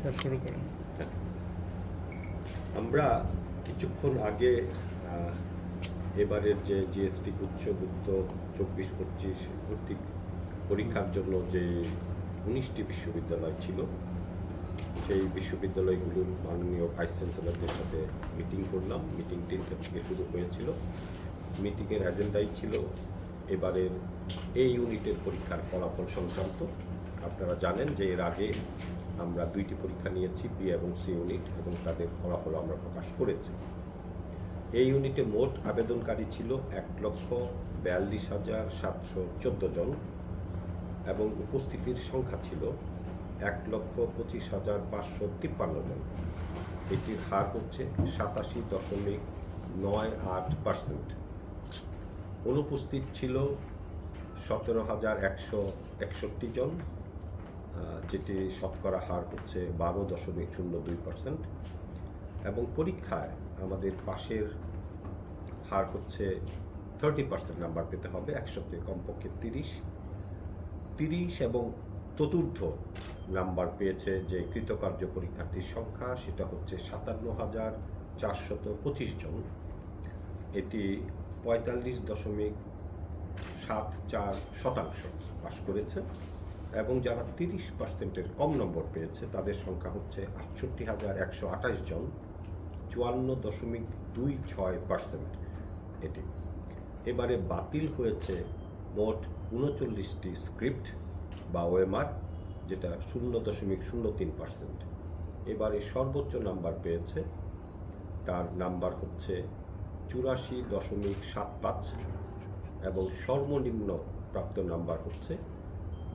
Sir, শুরু আমরা কিছুক্ষণ আগে এবারের যে জিএসটি গুচ্ছগুপ্ত চব্বিশ, পঁচিশ কর্তৃক পরীক্ষার জন্য যে উনিশটি বিশ্ববিদ্যালয় ছিল, সেই বিশ্ববিদ্যালয়গুলোর মাননীয় ভাইস চ্যান্সেলরদের সাথে মিটিং করলাম। মিটিং তিনটে থেকে শুরু হয়েছিল। মিটিংয়ের এজেন্ডাই ছিল এবারের এই ইউনিটের পরীক্ষার ফলাফল সংক্রান্ত। আপনারা জানেন যে এর আগে আমরা দুইটি পরীক্ষা নিয়েছি বি এবং সি ইউনিট এবং তাদের ফলাফল আমরা প্রকাশ করেছি। এই ইউনিটে মোট আবেদনকারী ছিল এক লক্ষ বিয়াল্লিশ হাজার সাতশো চোদ্দ জন, এবং উপস্থিতির সংখ্যা ছিল এক লক্ষ পঁচিশ হাজার পাঁচশো তিপ্পান্ন জন। এটির হার হচ্ছে সাতাশি দশমিক নয় আট পার্সেন্ট। অনুপস্থিত ছিল সতেরো হাজার একশো একষট্টি জন যেটি শতকরা হার হচ্ছে বারো দশমিক শূন্য দুই পার্সেন্ট এবং পরীক্ষায় আমাদের পাশের হার হচ্ছে থার্টি পার্সেন্ট নাম্বার পেতে হবে, একশোতে কমপক্ষে তিরিশ। তিরিশ এবং চতুর্থ নাম্বার পেয়েছে যে কৃতকার্য পরীক্ষার্থীর সংখ্যা, সেটা হচ্ছে সাতান্ন হাজার চারশত পঁচিশ জন। এটি পঁয়তাল্লিশ দশমিক সাত চার শতাংশ পাশ করেছে। এবং যারা তিরিশ পার্সেন্টের কম নম্বর পেয়েছে, তাদের সংখ্যা হচ্ছে আটষট্টি হাজার একশো আঠাশ জন, চুয়ান্ন দশমিক দুই ছয় পার্সেন্ট এটি। এবারে বাতিল হয়েছে মোট উনচল্লিশটি স্ক্রিপ্ট বা ওএমআর, যেটা শূন্য দশমিক শূন্য তিন পার্সেন্ট। এবারে সর্বোচ্চ নাম্বার পেয়েছে, তার নাম্বার হচ্ছে চুরাশি দশমিক সাত পাঁচ এবং সর্বনিম্ন প্রাপ্ত নাম্বার হচ্ছে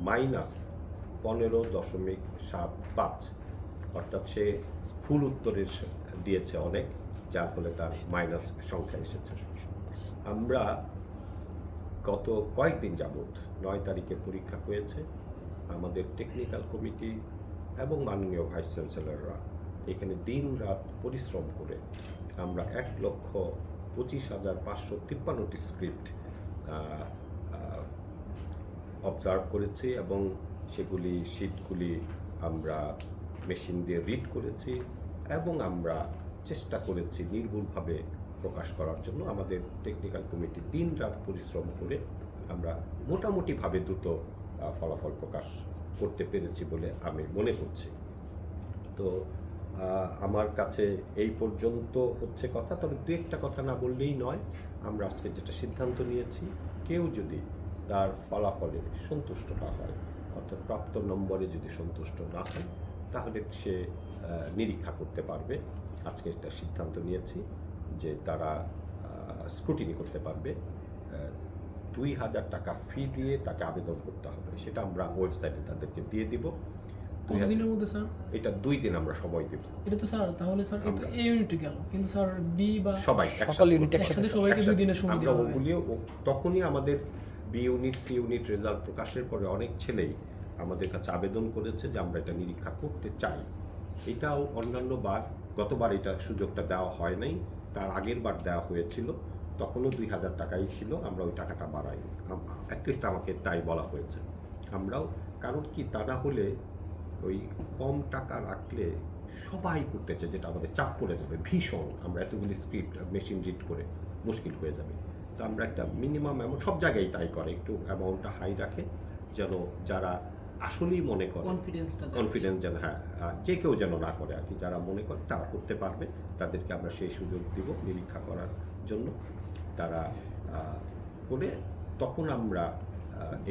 মাইনাস পনেরো দশমিক সাত পাঁচ। অর্থাৎ সে ফুল উত্তরের দিয়েছে অনেক, যার ফলে তার মাইনাস সংখ্যা এসেছে। আমরা গত কয়েকদিন যাবৎ নয় তারিখে পরীক্ষা হয়েছে। আমাদের টেকনিক্যাল কমিটি এবং মাননীয় ভাইস চ্যান্সেলররা এখানে দিন রাত পরিশ্রম করে আমরা এক লক্ষ পঁচিশ হাজার পাঁচশো তিপ্পান্নটি স্ক্রিপ্ট অবজার্ভ করেছি এবং সেগুলি শিটগুলি আমরা মেশিন দিয়ে রিড করেছি এবং আমরা চেষ্টা করেছি নির্ভুলভাবে প্রকাশ করার জন্য। আমাদের টেকনিক্যাল কমিটি দিন রাত পরিশ্রম করে আমরা মোটামুটিভাবে দ্রুত ফলাফল প্রকাশ করতে পেরেছি বলে আমি মনে করছি। তো আমার কাছে এই পর্যন্ত হচ্ছে কথা। তবে দু একটা কথা না বললেই নয়। আমরা আজকে যেটা সিদ্ধান্ত নিয়েছি, কেউ যদি তার ফলাফলে সন্তুষ্ট না হয় অর্থাৎ প্রাপ্ত নম্বরে যদি সন্তুষ্ট না হয় তাহলে সে নিরীক্ষা করতে পারবে। আজকে একটা সিদ্ধান্ত নিয়েছি যে তারা স্ক্রুটিনি করতে পারবে। দুই হাজার টাকা ফি দিয়ে তাকে আবেদন করতে হবে। সেটা আমরা ওয়েবসাইটে তাদেরকে দিয়ে দিব। কতদিনের মধ্যে স্যার? এটা দুই দিন আমরা সময় দেব। এটা তো স্যার তাহলে স্যার তো ইউনিটে গেল। কিন্তু স্যার বি বা সবাই সকল ইউনিট একসাথে সবাইকে দুই দিনের সময় আমরা ওগুলিও ও- তখনই আমাদের B unit C unit result প্রকাশের পরে অনেক ছেলেই আমাদের কাছে আবেদন করেছে যে আমরা এটা নিরীক্ষা করতে চাই। এটাও অন্যান্য বার, গতবার এটা সুযোগটা দেওয়া হয় নাই, তার আগের বার দেওয়া হয়েছিল, তখনও দুই হাজার টাকাই ছিল, আমরা ওই টাকাটা বাড়াইনি অ্যাটলিস্ট আমাকে তাই বলা হয়েছে। আমরাও, কারণ কি তা না হলে ওই কম টাকা রাখলে সবাই করতেছে যেটা আমাদের চাপ পড়ে যাবে, ভীষণ। আমরা এতগুলি স্ক্রিপ্ট মেশিন রিড করে মুশকিল হয়ে যাবে। তো আমরা একটা মিনিমাম অ্যামাউন্ট সব জায়গায় তাই করে একটু অ্যামাউন্টটা হাই রাখে যেন যারা আসলেই মনে করে কনফিডেন্সটা কনফিডেন্স যেন হ্যাঁ যে কেউ যেন না করে আর কি যারা মনে করে তারা করতে পারবে তাদেরকে আমরা সেই সুযোগ দিব নিরীক্ষা করার জন্য। তারা করে তখন আমরা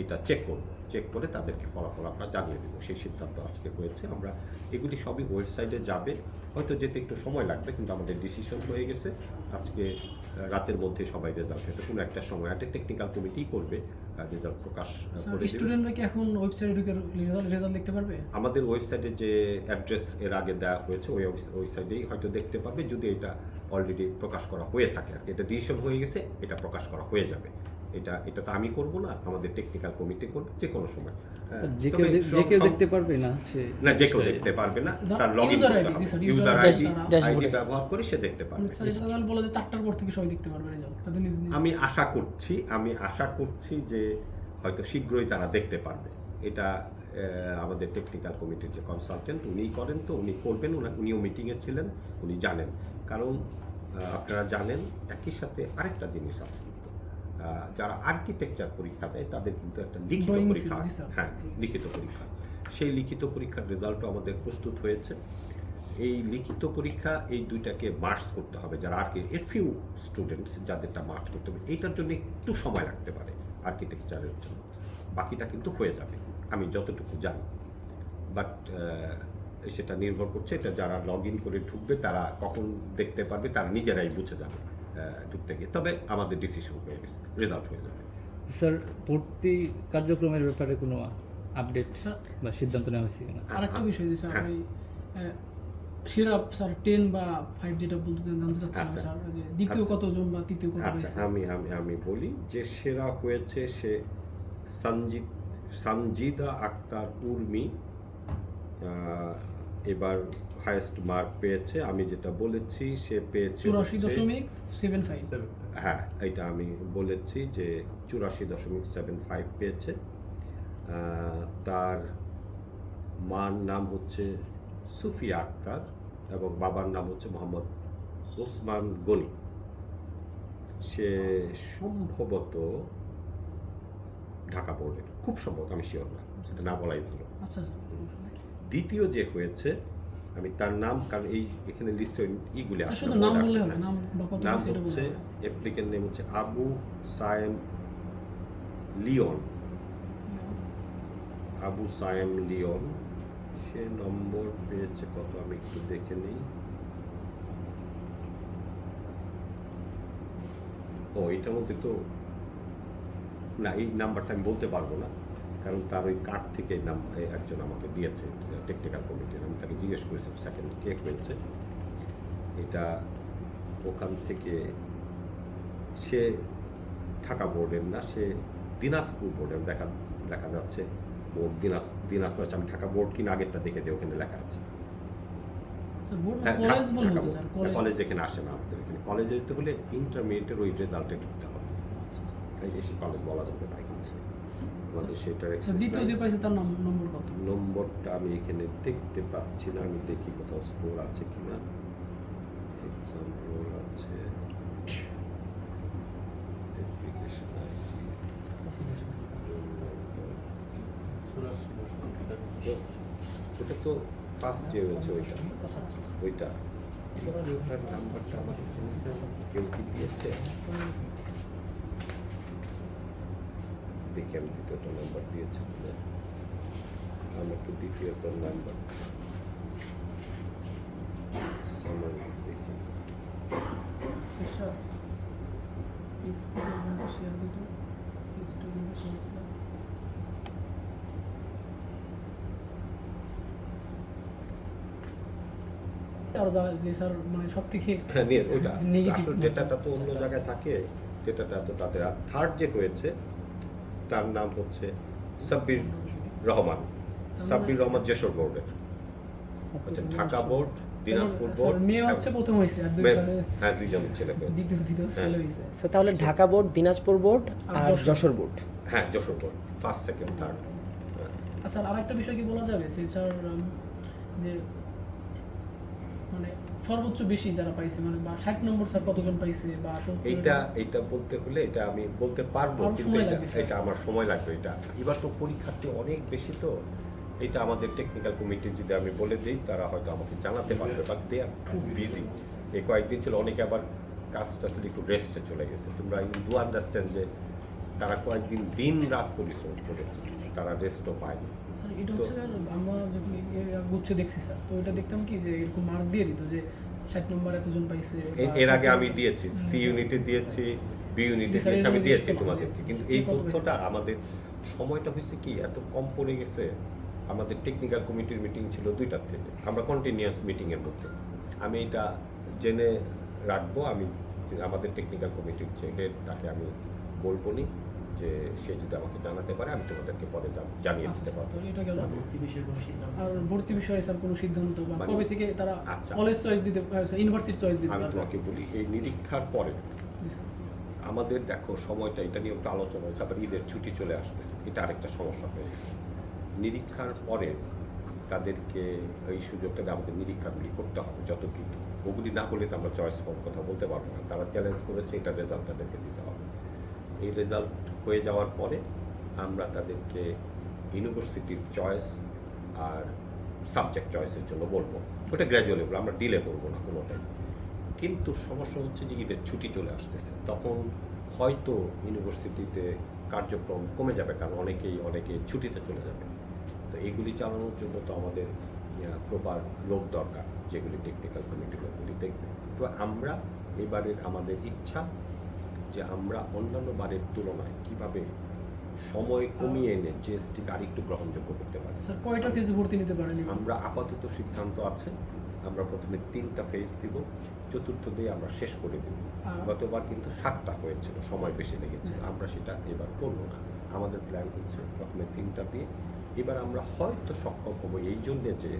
এটা চেক করব চেক করে তাদেরকে ফলাফল আমরা জানিয়ে দেবো। সেই সিদ্ধান্ত আজকে হয়েছে আমরা এগুলি সবই ওয়েবসাইটে যাবে। হয়তো যেতে একটু সময় লাগবে কিন্তু আমাদের ডিসিশন হয়ে গেছে। আজকে রাতের মধ্যে সবাই রেজাল্ট হবে কোনো একটা সময়। একটা টেকনিক্যাল কমিটিই করবে রেজাল্ট প্রকাশ করে স্টুডেন্টরা কি এখন ওয়েবসাইটে ঢুকে রেজাল্ট রেজাল্ট দেখতে পারবে? আমাদের ওয়েবসাইটে যে অ্যাড্রেস এর আগে দেওয়া হয়েছে ওই ওয়েবসাইটেই হয়তো দেখতে পাবে যদি এটা অলরেডি প্রকাশ করা হয়ে থাকে। আর কি এটা ডিসিশন হয়ে গেছে এটা প্রকাশ করা হয়ে যাবে। এটা এটা তো আমি করব না আমাদের টেকনিক্যাল কমিটি করবে যে কোনো সময়। হ্যাঁ, যে কেউ দেখ- যে সব- কেউ সব- দেখতে পারবে না না যে কেউ দেখতে পারবে না তার লগ ইন user করতে ID, হবে জি স্যার, ইউজার আইডি আইডি ব্যবহার করে সে দেখতে পারবে। অনেক স্যার রেজাল্ট বলে যে চারটার পর থেকে সবাই দেখতে পারবে রেজাল্ট তাদের নিজ নিজ আমি আশা করছি আমি আশা করছি যে হয়তো শীঘ্রই তারা দেখতে পারবে। এটা আমাদের টেকনিক্যাল কমিটির যে কনসালটেন্ট উনি করেন তো উনি করবেন উনা- উনিও মিটিংয়ে ছিলেন উনি জানেন। কারণ আপনারা জানেন একই সাথে আরেকটা জিনিস আছে। যারা আর্কিটেকচার পরীক্ষা দেয় তাদের কিন্তু একটা লিখিত পরীক্ষা। হ্যাঁ লিখিত পরীক্ষা। সেই লিখিত পরীক্ষার রেজাল্টও আমাদের প্রস্তুত হয়েছে। এই লিখিত পরীক্ষা এই দুইটাকে মার্কস করতে হবে যারা আর এ ফিউ স্টুডেন্টস যাদেরটা মার্কস করতে হবে এইটার জন্য একটু সময় লাগতে পারে আর্কিটেকচারের জন্য। বাকিটা কিন্তু হয়ে যাবে আমি যতটুকু জানি। বাট সেটা নির্ভর করছে এটা যারা লগ ইন করে ঢুকবে তারা কখন দেখতে পারবে তারা নিজেরাই বুঝে যাবে। ঢুকতে গিয়ে তবে আমাদের ডিসিশন হয়ে গেছে রেজাল্ট হয়ে যাবে স্যার ভর্তি কার্যক্রমের ব্যাপারে কোনো আপডেট স্যার বা সিদ্ধান্ত নেওয়া হয়েছে কিনা আরেকটা বিষয় যে স্যার হ্যাঁ। ওই আহ, সেরা স্যার টেন বা ফাইভ যেটা বলতে জানতে চাচ্ছিলাম আচ্ছা। স্যার যে দ্বিতীয় আচ্ছা। কতজন বা তৃতীয় কত আচ্ছা আমি আমি আমি বলি যে সেরা হয়েছে সে সঞ্জিত সঞ্জিদা আক্তার উর্মি আহ, এবার হায়েস্ট মার্ক পেয়েছে আমি যেটা বলেছি সে পেয়েছে চুরাশি দশমিক সেভেন ফাইভ হ্যাঁ এটা আমি বলেছি যে চুরাশি দশমিক সেভেন ফাইভ পেয়েছে। তার মার নাম হচ্ছে সুফিয়া আক্তার এবং বাবার নাম হচ্ছে মোহাম্মদ ওসমান গনি। সে সম্ভবত ঢাকা বোর্ডের খুব সম্ভবত আমি শিওর না সেটা না বলাই ভালো। আচ্ছা স্যার দ্বিতীয় যে হয়েছে আমি তার নাম কারণ এই এখানে লিস্টে ইগুলি না, নাম হচ্ছে অ্যাপ্লিকেন্ট নেম হচ্ছে আবু সায়েম লিওন। আবু সায়েম লিওন সে নম্বর পেয়েছে কত আমি একটু দেখে নিই। ও এটার মধ্যে তো না এই নাম্বারটা আমি বলতে পারব না। কারণ তার ওই কার্ড থেকে নাম একজন আমাকে দিয়েছে টেকনিক্যাল কমিটির আমি তাকে জিজ্ঞেস করেছিলাম সেকেন্ড কে হয়েছে এটা ওখান থেকে সে ঢাকা বোর্ডের না সে দিনাজপুর বোর্ডের দেখা দেখা যাচ্ছে। বোর্ড দিনাজ দিনাজপুর আছে আমি ঢাকা বোর্ড কিনা আগেরটা দেখে দিই ওখানে লেখা আছে। স্যার হ্যাঁ, কলেজ হ্যাঁ, এখানে আসে না আমাদের এখানে। কলেজে যেতে হলে ইন্টারমিডিয়েটের ওই রেজাল্টে ঢুকতে হবে। তাই এসে কলেজ বলা যাবে না আমাদের সেটার স্যার access আচ্ছা, দ্বিতীয় যে পাইছে তার নাম নম্বর কত? নম্বরটা আমি এখানে দেখতে পাচ্ছি না আমি দেখি কোথাও স্কোর আছে কিনা। এক্সাম রোল আছে ID, ওটা তো ফার্স্ট যে হয়েছে ওইটা। ওইটা। নাম্বারটা আমার কেউ কি দিয়েছে? দেখি আমি দ্বিতীয়টা নাম্বার দিয়েছে কিনা আমি একটু দ্বিতীয়ত নাম্বার দেখি। আর যা যে স্যার মানে সব থেকে হ্যাঁ ডেটাটা তো অন্য জায়গায় থাকে। ডেটাটা তো তাদের থার্ড যে হয়েছে তার নাম হচ্ছে সাব্বির রহমান। সাব্বির রহমান যশোর বোর্ডের আচ্ছা ঢাকা বোর্ড দিনাজপুর বোর্ড মেয়ে হচ্ছে প্রথম হয়েছে আর দুই হ্যাঁ দুইজন ছেলে দ্বিতীয় দ্বিতীয় হ্যাঁ। ছেলে তাহলে ঢাকা বোর্ড দিনাজপুর বোর্ড আর যশোর। বোর্ড হ্যাঁ Jessore board first second third আচ্ছা আর আরেকটা বিষয় কি বলা যাবে? সেই স্যার যে মানে সর্বোচ্চ বেশি যারা পাইছে মানে বা ষাট নম্বর স্যার কতজন পাইছে বা এইটা এইটা বলতে হলে এটা আমি বলতে পারব কিন্তু এটা- আমার সময় লাগবে এটা। এবার তো পরীক্ষার্থী অনেক বেশি তো এটা আমাদের টেকনিক্যাল কমিটি যদি আমি বলে দিই তারা হয়তো আমাকে জানাতে পারবে বাট দে আর খুব বিজি এই কয়েকদিন ছিল অনেকে আবার কাজ টাজ একটু রেস্টে চলে গেছে। তোমরা ইউ ডু আন্ডারস্ট্যান্ড যে তারা কয়েকদিন দিন রাত পরিশ্রম করেছে। তারা রেস্টও পায়নি স্যার এটা হচ্ছে আমরা গুচ্ছ দেখছি স্যার তো এটা দেখতাম কি যে এরকম মার্ক দিয়ে দিত যে ষাট নম্বর এতজন পাইছে এর আগে আমি দিয়েছি সি ইউনিটে দিয়েছি বি ইউনিটে দিয়েছি আমি দিয়েছি তোমাদেরকে। কিন্তু এই তথ্যটা আমাদের সময়টা হয়েছে কি এত কম পড়ে গেছে আমাদের টেকনিক্যাল কমিটির মিটিং ছিল দুইটার থেকে আমরা কন্টিনিউয়াস মিটিংয়ের মধ্যে। আমি এটা জেনে রাখব আমি আমাদের টেকনিক্যাল কমিটির যে হেড তাকে আমি বলব নি। যে সে যদি আমাকে জানাতে পারে আমি তোমাদেরকে পরে জানিয়ে আচ্ছা দিতে স্যার, পারব। তো এটা গেল। ভর্তি বিষয়ে কোনো সিদ্ধান্ত? আর ভর্তি বিষয়ে স্যার কোনো সিদ্ধান্ত বা মানে- কবে থেকে তারা আচ্ছা। কলেজ চয়েস দিতে ইউনিভার্সিটি চয়েস দিতে আমি তোমাকে বলি এই নিরীক্ষার পরে আমাদের দেখো সময়টা এটা নিয়ে একটু আলোচনা হয়েছে আবার ঈদের ছুটি চলে আসবে এটা আরেকটা সমস্যা হয়ে গেছে। নিরীক্ষার পরে তাদেরকে এই সুযোগটা আমাদের নিরীক্ষাগুলি করতে হবে যত দ্রুত। ওগুলি না হলে তো আমরা চয়েস ফর্ম কথা বলতে পারব না। তারা চ্যালেঞ্জ করেছে এটা রেজাল্ট তাদেরকে দিতে হবে। এই রেজাল্ট হয়ে যাওয়ার পরে আমরা তাদেরকে ইউনিভার্সিটির চয়েস আর সাবজেক্ট চয়েসের জন্য বলব। ওটা গ্র্যাজুয়ালি বলব আমরা ডিলে করব না কোনোটাই। কিন্তু সমস্যা হচ্ছে যে ঈদের ছুটি চলে আসতেছে। তখন হয়তো ইউনিভার্সিটিতে কার্যক্রম কমে যাবে, কারণ অনেকেই, অনেকে ছুটিতে চলে যাবে। তো এগুলি চালানোর জন্য তো আমাদের প্রপার লোক দরকার, যেগুলি টেকনিক্যাল কমিটি লোকগুলি দেখবে। তো আমরা এবারের আমাদের ইচ্ছা যে আমরা অন্যান্য বারের তুলনায় কীভাবে সময় কমিয়ে এনে জিএসটিকে আরেকটু গ্রহণযোগ্য করতে পারি? স্যার কয়টা ফেজে ভর্তি নিতে পারেন? আমরা আপাতত সিদ্ধান্ত আছে আমরা প্রথমে তিনটা ফেজ দিব চতুর্থ দিয়ে আমরা শেষ করে দিব। গতবার কিন্তু সাতটা হয়েছিল সময় বেশি লেগেছে আমরা সেটা এবার করব না। আমাদের প্ল্যান হচ্ছে প্রথমে তিনটা দিয়ে এবার আমরা হয়তো সক্ষম হব এই জন্যে যে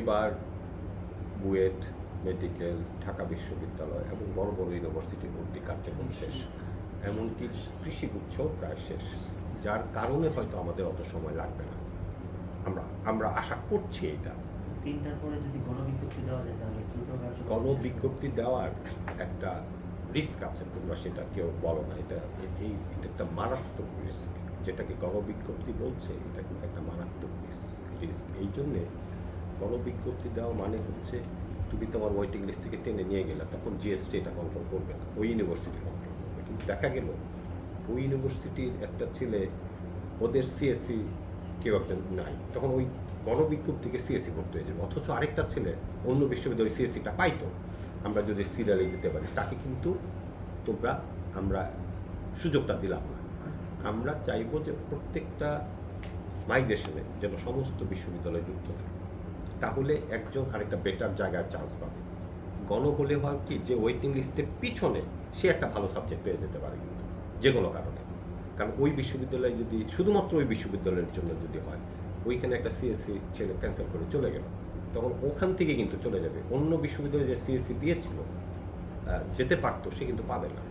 এবার বুয়েট মেডিকেল ঢাকা বিশ্ববিদ্যালয় এবং বড় বড় ইউনিভার্সিটির ভর্তি কার্যক্রম শেষ। এমনকি কৃষিগুচ্ছ প্রায় শেষ। যার কারণে হয়তো আমাদের অত সময় লাগবে না। আমরা আমরা আশা করছি এটা। তিনটার পরে যদি গণবিজ্ঞপ্তি দেওয়া যায় তাহলে। গণবিজ্ঞপ্তি দেওয়ার একটা রিস্ক আছে তোমরা সেটা কেউ বলো না। এটা এই এটা একটা মারাত্মক রিস্ক যেটাকে গণবিজ্ঞপ্তি বলছে এটা কিন্তু একটা মারাত্মক রিস্ক রিস্ক এই জন্যে গণবিজ্ঞপ্তি দেওয়া মানে হচ্ছে তুমি তোমার ওয়েটিং লিস্ট থেকে টেনে নিয়ে গেলে তখন জিএসটি এটা কন্ট্রোল করবে না, ওই ইউনিভার্সিটি কন্ট্রোল করবে। কিন্তু দেখা গেল, ওই ইউনিভার্সিটির একটা ছেলে, ওদের সিএসসি কেউ একটা নাই। তখন ওই গণবিজ্ঞপ্তিকে সিএসসি করতে হয়ে যাবে। অথচ আরেকটা ছেলে অন্য বিশ্ববিদ্যালয় সিএসসিটা পাইতো। আমরা যদি সিরিয়ালে দিতে পারি, তাকে কিন্তু তোমরা, আমরা সুযোগটা দিলাম না। আমরা চাইব যে প্রত্যেকটা মাইগ্রেশনে যেন সমস্ত বিশ্ববিদ্যালয় যুক্ত থাকে। তাহলে একজন আরেকটা বেটার জায়গার চান্স পাবে। গণ হলে হয় কি, যে ওয়েটিং লিস্টের পিছনে সে একটা ভালো সাবজেক্ট পেয়ে যেতে পারে কিন্তু, যে কোনো কারণে। কারণ ওই বিশ্ববিদ্যালয়ে যদি, শুধুমাত্র ওই বিশ্ববিদ্যালয়ের জন্য যদি হয়, ওইখানে একটা সিএসসি ছেলে ক্যান্সেল করে চলে গেল। তখন ওখান থেকে কিন্তু চলে যাবে। অন্য বিশ্ববিদ্যালয়ে যে সিএসসি দিয়েছিল যেতে পারতো, সে কিন্তু পাবে না।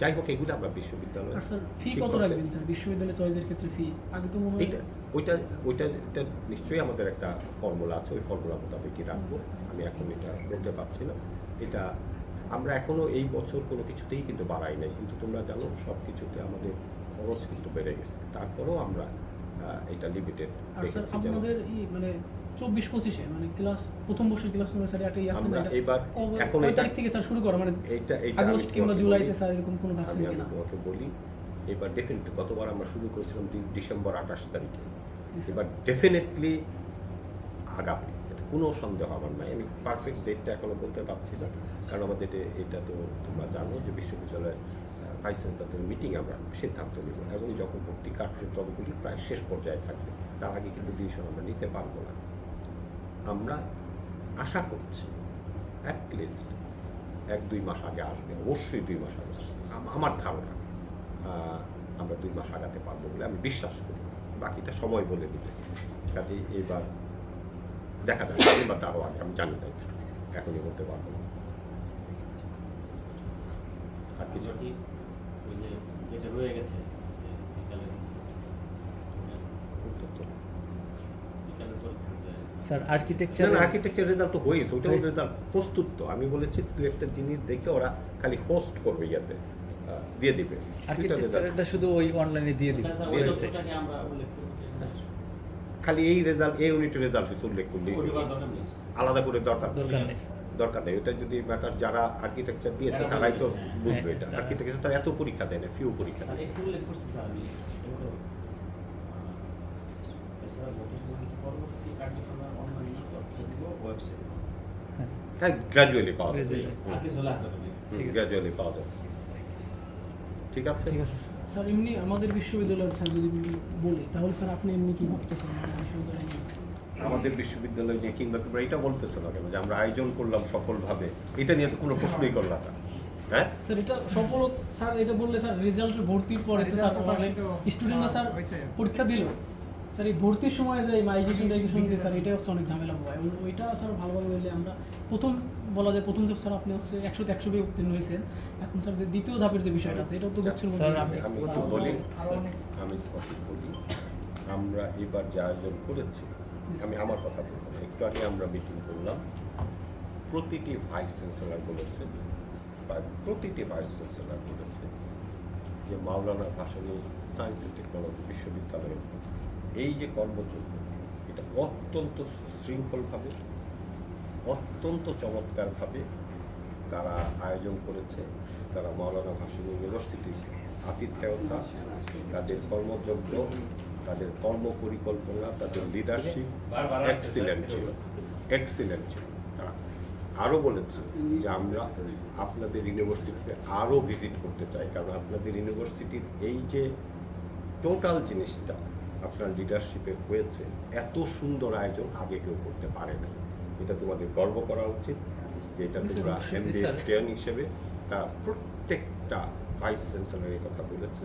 যাই হোক এগুলো আমরা বিশ্ববিদ্যালয়ে ফি কত রাখবেন স্যার? বিশ্ববিদ্যালয় চয়েসের ক্ষেত্রে ফি আগে তো মনে ওইটা ওইটা এটা নিশ্চয়ই আমাদের একটা ফর্মুলা আছে ওই ফর্মুলা মোতাবেকই রাখব। আমি এখন এটা বলতে পারছি না এটা আমরা এখনও এই বছর কোনো কিছুতেই কিন্তু বাড়াই নাই। কিন্তু তোমরা জানো সব কিছুতে আমাদের খরচ কিন্তু বেড়ে গেছে। তারপরেও আমরা এটা লিমিটেড আপনাদের মানে চব্বিশ পঁচিশে মানে ক্লাস প্রথম বর্ষের ক্লাস নম্বর স্যার একটা ই আছে না এবার কবে- এখন কয় তারিখ থেকে স্যার শুরু করা? মানে এইটা আগস্ট কিংবা জুলাইতে স্যার এরকম কোনো ভাবছেন আমি আমি তোমাকে বলি এবার ডেফিনেটলি গতবার আমরা শুরু করেছিলাম ডিসেম্বর আঠাশ তারিখে। এবার ডেফিনেটলি এটা কোনো সন্দেহ আমার নাই। আমি পারফেক্ট ডেটটা এখনও বলতে পারছি না কারণ আমাদের এটা তো তোমরা জানো যে বিশ্ববিদ্যালয়ের ভাইস চ্যান্সেলরের মিটিং আমরা সিদ্ধান্ত নেব এবং যখন ভর্তি কার্যক্রমগুলি প্রায় শেষ পর্যায়ে থাকবে তার আগে কিন্তু ডিসিশন আমরা নিতে পারব না। আমরা আশা করছি অ্যাটলিস্ট এক দুই মাস আগে আসবে অবশ্যই দুই মাস আগে আসবে। আম- আমার ধারণা আমরা দুই মাস আগাতে পারব বলে আমি বিশ্বাস করি। বাকিটা সময় বলে দিতে কাজে এবার দেখা যাবে এবার তারও আগে আমি জানি না এখনই বলতে পারব না। আর কিছু? যেটা রয়ে গেছে বিকালের পরীক্ষা স্যার আর্কিটেকচার না আর্কিটেকচার রেজাল্ট তো হয়েছে ওইটা রেজাল্ট প্রস্তুত তো। আমি বলেছি তুই একটা জিনিস দেখে ওরা খালি হোস্ট করবে ইয়াতে দিয়ে দিবে। আর্কিটেকচারটা শুধু ওই অনলাইনে দিয়ে দিবে। হ্যাঁ, খালি এই রেজাল্ট এই ইউনিটের রেজাল্ট উল্লেখ করলে আলাদা করে দরকার দরকার নেই। দরকার নেই। এটা যদি ম্যাটার যারা আর্কিটেকচার দিয়েছে তারাই তো বুঝবে, হ্যাঁ। বুঝবে হ্যাঁ, এটা তারা- আর্কিটেকচার তারা এত পরীক্ষা দেয় না ফিউ পরীক্ষা দেয় এক্স উল্লেখ করছি স্যার আমি দেখো আহ, এছাড়া গত পরবর্তী কার্যক্রমের হ্যাঁ হ্যাঁ গ্র্যাজুয়ালি পাওয়া যাবে। আর কিছু লাগবে না ঠিক আছে। গ্র্যাজুয়ালি পাওয়া যাবে। ঠিক আছে? ঠিক আছে। স্যার এমনি আমাদের বিশ্ববিদ্যালয়ের স্যার যদি বলি তাহলে স্যার আপনি এমনি কি ভাবতেছেন? বিশ্ববিদ্যালয় নিয়ে? আমাদের বিশ্ববিদ্যালয় নিয়ে কিংবা তোমরা এটা বলতেছো না কেন যে আমরা আয়োজন করলাম সফলভাবে? এটা নিয়ে তো কোনো প্রশ্নই করলাম না। হ্যাঁ? স্যার এটা সফল স্যার এটা বললে স্যার রেজাল্টের ভর্তির পরে স্যার স্টুডেন্টরা স্যার পরীক্ষা দিল। স্যার এই ভর্তির সময় যে মাইগ্রেশন টাইগ্রেশন যে স্যার এটা হচ্ছে অনেক ঝামেলা হয় এবং ওইটা স্যার ভালোভাবে বললে আমরা প্রথম বলা যায় প্রথম যে স্যার আপনি হচ্ছে একশো একশো পেয়ে উত্তীর্ণ হয়েছেন এখন স্যার যে দ্বিতীয় ধাপের যে বিষয়টা আছে এটাও তো গুচ্ছের মধ্যে আমি বলি আমরা এবার যে আয়োজন করেছি আমি আমার কথা বলব একটু আগে আমরা মিটিং করলাম। প্রতিটি ভাইস চ্যান্সেলর বলেছে বা প্রতিটি ভাইস চ্যান্সেলর বলেছে যে Maulana Bhasani science and technology বিশ্ববিদ্যালয়ের এই যে কর্মযোগ্য, এটা অত্যন্ত সুশৃঙ্খলভাবে, অত্যন্ত চমৎকারভাবে তারা আয়োজন করেছে। তারা মাওলানা ভাসানী ইউনিভার্সিটির আতিথেয়তা তাদের কর্মযজ্ঞ, তাদের কর্ম পরিকল্পনা তাদের লিডারশিপ এক্সিলেন্ট ছিল এক্সিলেন্ট ছিল। তারা আরও বলেছে যে আমরা আপনাদের ইউনিভার্সিটিতে আরও ভিজিট করতে চাই, কারণ আপনাদের ইউনিভার্সিটির এই যে টোটাল জিনিসটা আপনার লিডারশিপে হয়েছে এত সুন্দর আয়োজন আগে কেউ করতে পারে না এটা তোমাদের গর্ব করা উচিত যে এটা তোমরা অবশ্যই। MBA Yes, sir. স্টুডেন্ট হিসেবে তারা প্রত্যেকটা ভাইস চ্যান্সেলরের কথা বলেছে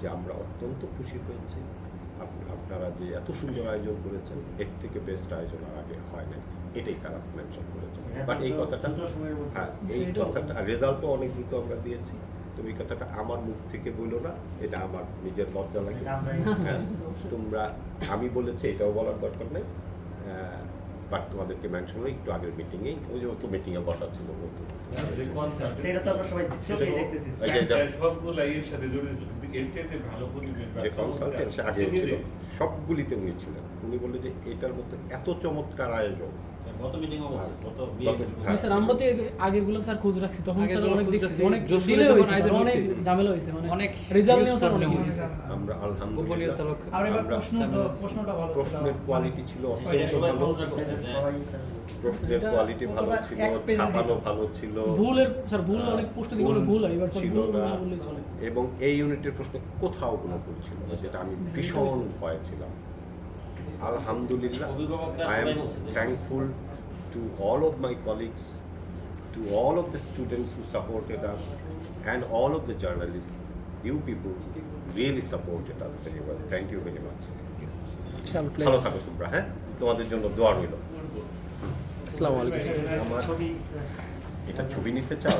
যে আমরা অত্যন্ত খুশি হয়েছি। আপ- আপনারা যে এত সুন্দর আয়োজন করেছেন এর থেকে বেস্ট আয়োজন আর আগে হয় না এটাই তারা মেনশন করেছে বাট এই কথাটা হ্যাঁ এই কথাটা রেজাল্টও অনেক দ্রুত আমরা দিয়েছি। তুমি কথাটা আমার মুখ থেকে বলল না এটা আমার নিজের লজ্জা লাগে। হ্যাঁ, তোমরা আমি বলেছি এটাও বলার দরকার নেই। বাট তোমাদেরকে মেনশন একটু আগের মিটিংয়ে ওই যে তো মিটিংয়ে বসা ছিল সেটা তো আমরা সবাই চোখেই দেখতেছি ওই যে এটা- সবগুলো এর সাথে জড়িত এর চাইতে ভালো পরিবেশ যে কনসালটেন্ট আগে ছিল। সবগুলিতে উনি ছিলেন। উনি বললেন যে এটার মধ্যে এত চমৎকার আয়োজন গত মিটিংও বলছে গত গত- বিয়ে। স্যার আমরা তো আগেরগুলো স্যার খোঁজ রাখছি তখন স্যার অনেক দেখছি অনেক ডিলে হয়েছে অনেক ঝামেলা হয়েছে অনেক রেজাল্ট huge স্যার অনেক হয়েছে হয়েছে। আমরা আলহামদুলিল্লাহ গোপনীয়তা রক্ষা আর এবার আমরা- প্রশ্নটা ভালো ছিল। প্রশ্নের কোয়ালিটি ছিল অত্যন্ত ভালো। প্রশংসা করছে যে সবাই স্যার বলছে। প্রশ্নের কোয়ালিটি ভালো ছিল ছাপানো ভালো ছিল। ভুলের স্যার ভুল অনেক প্রশ্ন দিকে অনেক ভুল হয় এবার স্যার ভুল না। না চলে। এবং এই ইউনিটের প্রশ্ন কোথাও কোনো ভুল ছিল না যেটা আমি ভীষণ ভয় ছিলাম। আলহামদুলিল্লাহ অভিভাবকরা আই এম সবাই বলছে যে- thankful to all of my colleagues to all of the students who supported us and all of the journalist you people really supported us very well thank you very much sound play ভালো থাকো তোমরা হ্যাঁ তোমাদের জন্য দোয়া রইল আসসালামু আলাইকুম আমার ছবি স্যার এটা ছবি নিতে চাও